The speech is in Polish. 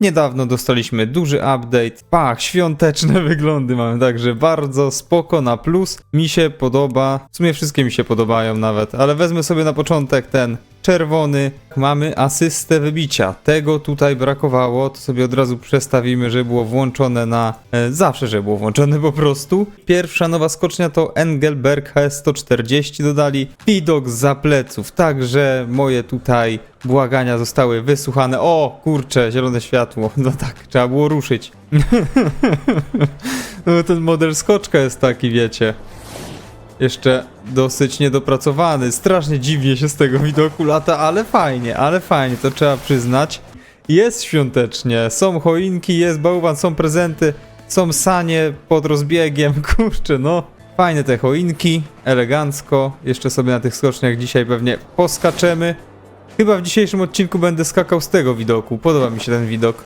Niedawno dostaliśmy duży update. Pach, świąteczne wyglądy mamy, także bardzo spoko na plus. Mi się podoba, w sumie wszystkie mi się podobają nawet, ale wezmę sobie na początek ten czerwony. Mamy asystę wybicia. Tego tutaj brakowało, to sobie od razu przestawimy, żeby było włączone na... E, zawsze, żeby było włączone po prostu. Pierwsza nowa skocznia to Engelberg HS140 dodali. Widok z pleców, także moje tutaj błagania zostały wysłuchane. O, kurczę, zielone światło. No tak, trzeba było ruszyć. no ten model skoczka jest taki, wiecie. Jeszcze dosyć niedopracowany. Strasznie dziwnie się z tego widoku lata, ale fajnie, ale fajnie, to trzeba przyznać. Jest świątecznie, są choinki, jest bałwan, są prezenty, są sanie pod rozbiegiem, kurczę, no. Fajne te choinki, elegancko. Jeszcze sobie na tych skoczniach dzisiaj pewnie poskaczemy. Chyba w dzisiejszym odcinku będę skakał z tego widoku. Podoba mi się ten widok.